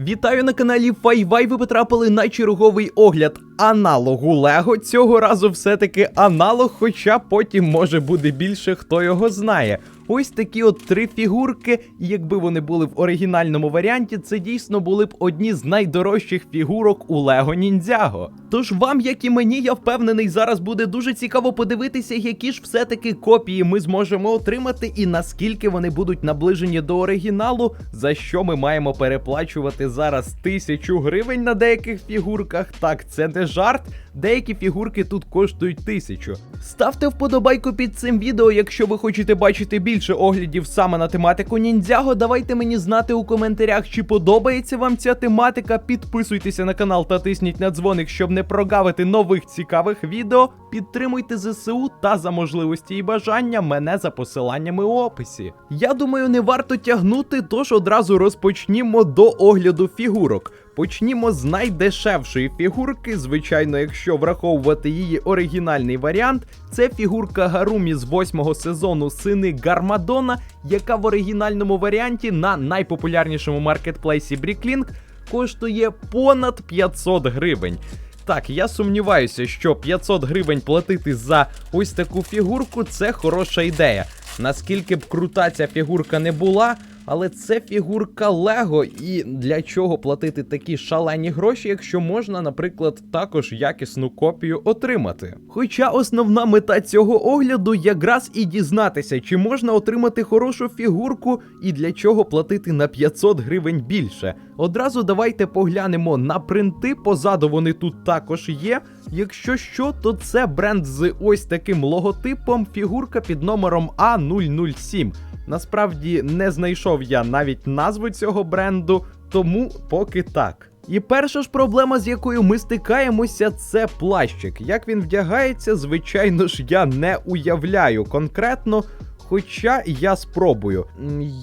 Вітаю на каналі Файвай. Ви потрапили на черговий огляд аналогу Лего. Цього разу все-таки аналог, хоча потім може буде більше, хто його знає. Ось такі от три фігурки, якби вони були в оригінальному варіанті, це дійсно були б одні з найдорожчих фігурок у Лего Ніндзяго. Тож вам, як і мені, я впевнений, зараз буде дуже цікаво подивитися, які ж все-таки копії ми зможемо отримати, і наскільки вони будуть наближені до оригіналу, за що ми маємо переплачувати зараз тисячу гривень на деяких фігурках. Так, це не жарт. Деякі фігурки тут коштують тисячу. Ставте вподобайку під цим відео, якщо ви хочете бачити більше оглядів саме на тематику ніндзяго. Давайте мені знати у коментарях, чи подобається вам ця тематика. Підписуйтеся на канал та тисніть на дзвоник, щоб не прогавити нових цікавих відео. Підтримуйте ЗСУ та за можливості і бажання мене за посиланнями у описі. Я думаю, не варто тягнути, тож одразу розпочнімо до огляду фігурок. Почнімо з найдешевшої фігурки. Звичайно, якщо враховувати її оригінальний варіант, це фігурка Гарумі з восьмого сезону Сини Гармадона, яка в оригінальному варіанті на найпопулярнішому маркетплейсі Бріклінг коштує понад 500 гривень. Так, я сумніваюся, що 500 гривень платити за ось таку фігурку це хороша ідея. Наскільки б крута ця фігурка не була, але це фігурка Лего, і для чого платити такі шалені гроші, якщо можна, наприклад, також якісну копію отримати. Хоча основна мета цього огляду якраз і дізнатися, чи можна отримати хорошу фігурку і для чого платити на 500 гривень більше. Одразу давайте поглянемо на принти. Позаду вони тут також є. Якщо що, то це бренд з ось таким логотипом, фігурка під номером А007. Насправді не знайшов я навіть назву цього бренду, тому поки так. І перша ж проблема, з якою ми стикаємося, це плащик. Як він вдягається, звичайно ж, я не уявляю конкретно. Хоча я спробую.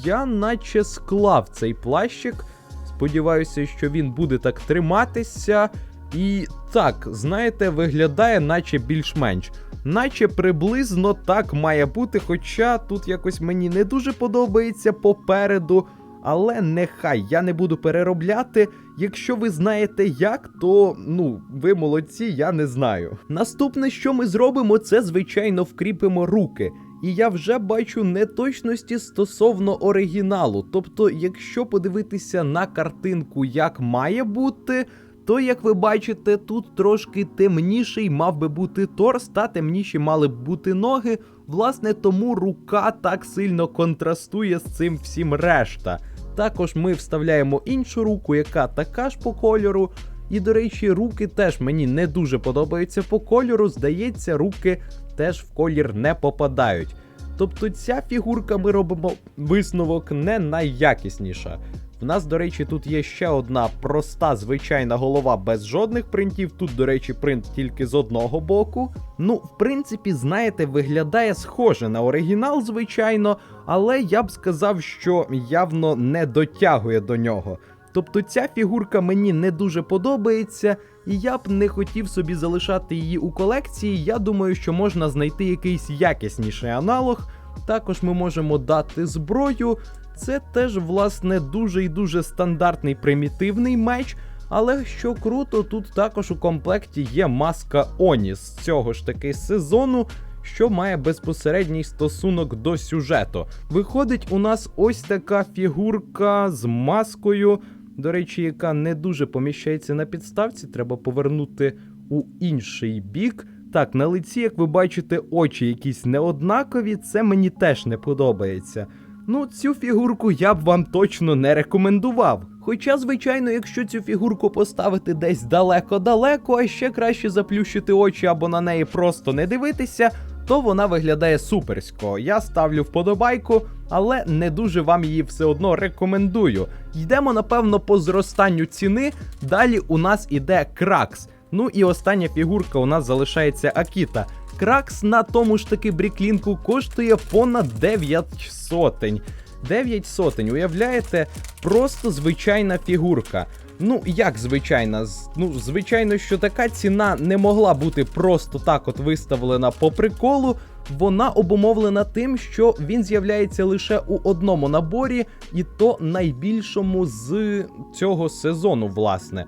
Я наче склав цей плащик. Сподіваюся, що він буде так триматися. І так, знаєте, виглядає, наче більш-менш. Наче приблизно так має бути, хоча тут якось мені не дуже подобається попереду. Але нехай я не буду переробляти. Якщо ви знаєте як, то ну ви молодці, я не знаю. Наступне, що ми зробимо, це звичайно вкріпимо руки. І я вже бачу неточності стосовно оригіналу. Тобто, якщо подивитися на картинку, як має бути, то, як ви бачите, тут трошки темніший мав би бути торс, та темніші мали б бути ноги. Власне, тому рука так сильно контрастує з цим всім решта. Також ми вставляємо іншу руку, яка така ж по кольору. І, до речі, руки теж мені не дуже подобаються по кольору. Здається, руки теж в колір не попадають. Тобто ця фігурка ми робимо висновок не найякісніша. В нас, до речі, тут є ще одна проста звичайна голова без жодних принтів. Тут, до речі, принт тільки з одного боку. Ну, в принципі, знаєте, виглядає схоже на оригінал, звичайно, але я б сказав, що явно не дотягує до нього. Тобто ця фігурка мені не дуже подобається, і я б не хотів собі залишати її у колекції. Я думаю, що можна знайти якийсь якісніший аналог. Також ми можемо дати зброю. Це теж, власне, дуже і дуже стандартний примітивний меч. Але що круто, тут також у комплекті є маска Оні з цього ж таки сезону, що має безпосередній стосунок до сюжету. Виходить, у нас ось така фігурка з маскою, до речі, яка не дуже поміщається на підставці, треба повернути у інший бік. Так, на лиці, як ви бачите, очі якісь неоднакові, це мені теж не подобається. Ну, цю фігурку я б вам точно не рекомендував. Хоча, звичайно, якщо цю фігурку поставити десь далеко-далеко, а ще краще заплющити очі або на неї просто не дивитися, то вона виглядає суперсько. Я ставлю вподобайку, але не дуже вам її все одно рекомендую. Йдемо, напевно, по зростанню ціни. Далі у нас іде кракс. Ну і остання фігурка у нас залишається Акіта. Кракс на тому ж таки бріклінку коштує понад 9 сотень. 9 сотень, уявляєте, просто звичайна фігурка. Ну, як звичайна? Ну, звичайно, що така ціна не могла бути просто так от виставлена по приколу. вона обумовлена тим, що він з'являється лише у одному наборі, і то найбільшому з цього сезону, власне.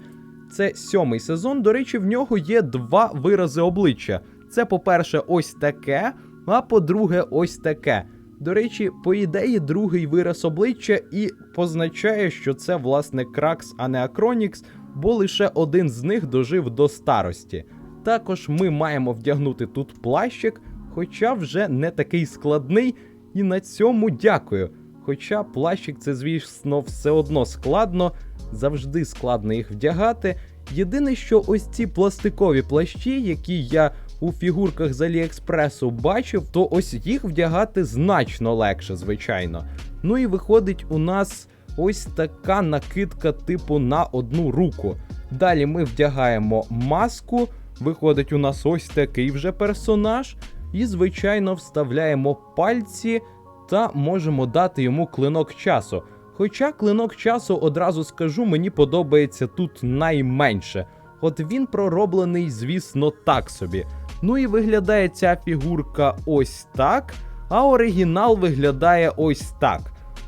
Це сьомий сезон. До речі, в нього є два вирази обличчя. Це, по-перше, ось таке, а по-друге, ось таке. До речі, по ідеї, другий вираз обличчя і позначає, що це власне Кракс, а не Акронікс, бо лише один з них дожив до старості. Також ми маємо вдягнути тут плащик, хоча вже не такий складний, і на цьому дякую. Хоча плащик це, звісно, все одно складно, завжди складно їх вдягати. Єдине, що ось ці пластикові плащі, які я у фігурках з Аліекспресу бачив, то ось їх вдягати значно легше, звичайно. Ну і виходить у нас ось така накидка, типу на одну руку. Далі ми вдягаємо маску, виходить у нас ось такий вже персонаж, і, звичайно, вставляємо пальці та можемо дати йому клинок часу. Хоча клинок часу, одразу скажу, мені подобається тут найменше. От він пророблений, звісно, так собі. Ну і виглядає ця фігурка ось так, а оригінал виглядає ось так.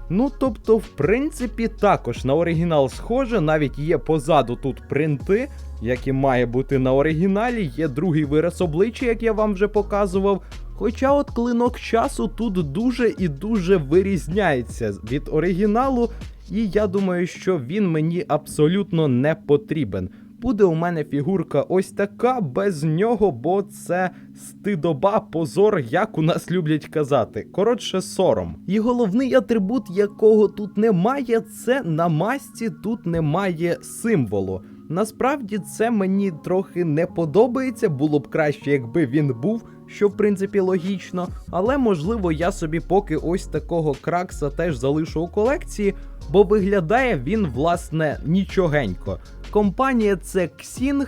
Ну, тобто, в принципі, також на оригінал схоже, навіть є позаду тут принти, як і має бути на оригіналі, є другий вираз обличчя, як я вам вже показував. Хоча от клинок часу тут дуже і дуже вирізняється від оригіналу, і я думаю, що він мені абсолютно не потрібен. Буде у мене фігурка ось така без нього, бо це стидоба, позор, як у нас люблять казати. Коротше, сором. І головний атрибут, якого тут немає, це на масці тут немає символу. Насправді це мені трохи не подобається, було б краще, якби він був, що в принципі логічно. Але можливо я собі поки ось такого кракса теж залишу у колекції, бо виглядає він, власне, нічогенько. Компанія це Xing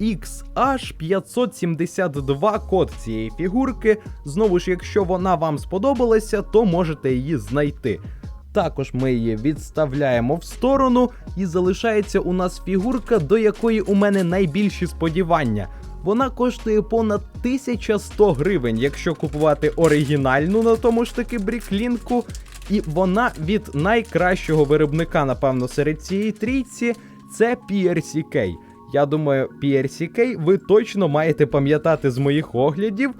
XH572 код цієї фігурки. Знову ж, якщо вона вам сподобалася, то можете її знайти. Також ми її відставляємо в сторону, і залишається у нас фігурка, до якої у мене найбільші сподівання. Вона коштує понад 1100 гривень, якщо купувати оригінальну на тому ж таки бріклінку. І вона від найкращого виробника, напевно, серед цієї трійці це PRCK. Я думаю, PRCK ви точно маєте пам'ятати з моїх оглядів.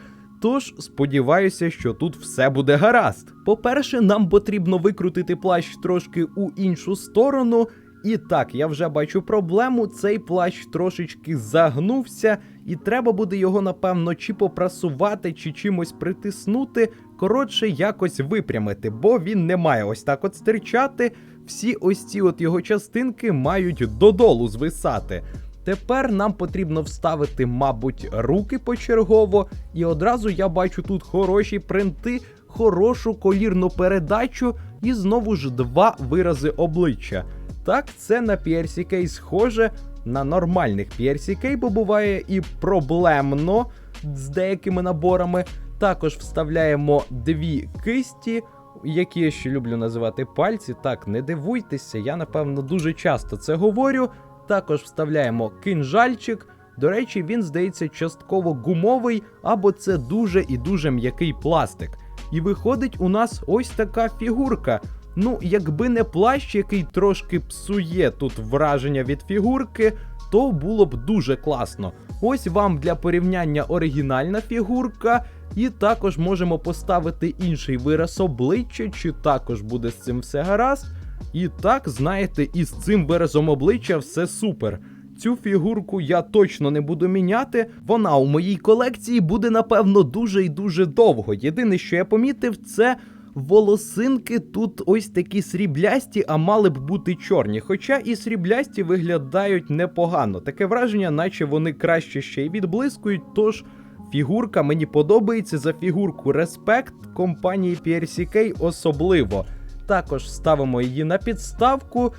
Тож сподіваюся, що тут все буде гаразд. По-перше, нам потрібно викрутити плащ трошки у іншу сторону. І так, я вже бачу проблему. Цей плащ трошечки загнувся, і треба буде його, напевно, чи попрасувати, чи чимось притиснути. Коротше, якось випрямити, бо він не має ось так от стирчати. Всі ось ці от його частинки мають додолу звисати. Тепер нам потрібно вставити, мабуть, руки почергово, і одразу я бачу тут хороші принти, хорошу колірну передачу і знову ж два вирази обличчя. Так, це на PRCK схоже на нормальних PRCK, бо буває і проблемно з деякими наборами. Також вставляємо дві кисті, які я ще люблю називати пальці. Так, не дивуйтеся, я напевно дуже часто це говорю. Також вставляємо кинжальчик. До речі, він здається частково гумовий, або це дуже і дуже м'який пластик. І виходить у нас ось така фігурка. Ну, якби не плащ, який трошки псує тут враження від фігурки, то було б дуже класно. Ось вам для порівняння оригінальна фігурка, і також можемо поставити інший вираз обличчя, чи також буде з цим все гаразд. І так, знаєте, із цим виразом обличчя все супер. Цю фігурку я точно не буду міняти. Вона у моїй колекції буде, напевно, дуже і дуже довго. Єдине, що я помітив, це волосинки тут ось такі сріблясті, а мали б бути чорні. Хоча і сріблясті виглядають непогано. Таке враження, наче вони краще ще й відблискують. Тож фігурка мені подобається за фігурку Респект компанії PRCK особливо. Також ставимо її на підставку.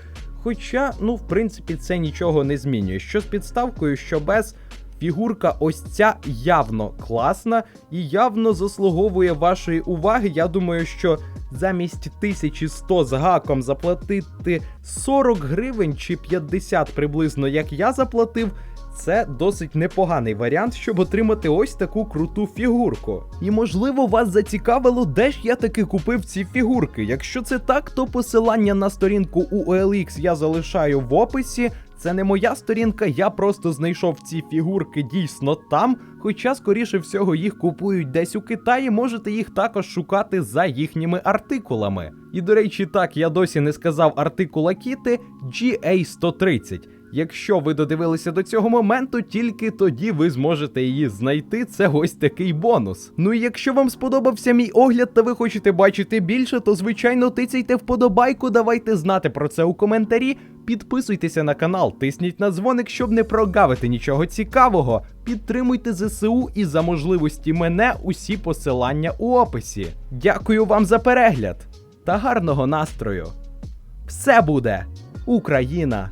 Хоча, ну, в принципі, це нічого не змінює. Що з підставкою, що без. Фігурка ось ця явно класна і явно заслуговує вашої уваги. Я думаю, що замість 1100 з гаком заплатити 40 гривень чи 50 приблизно, як я заплатив, це досить непоганий варіант, щоб отримати ось таку круту фігурку. І можливо вас зацікавило, де ж я таки купив ці фігурки. Якщо це так, то посилання на сторінку у OLX я залишаю в описі. Це не моя сторінка, я просто знайшов ці фігурки дійсно там. Хоча, скоріше всього, їх купують десь у Китаї, можете їх також шукати за їхніми артикулами. І до речі, так, я досі не сказав артикула Кіти GA130. Якщо ви додивилися до цього моменту, тільки тоді ви зможете її знайти. Це ось такий бонус. Ну і якщо вам сподобався мій огляд та ви хочете бачити більше, то звичайно тицяйте вподобайку, давайте знати про це у коментарі. Підписуйтеся на канал, тисніть на дзвоник, щоб не прогавити нічого цікавого. Підтримуйте ЗСУ і за можливості мене усі посилання у описі. Дякую вам за перегляд та гарного настрою! Все буде! Україна!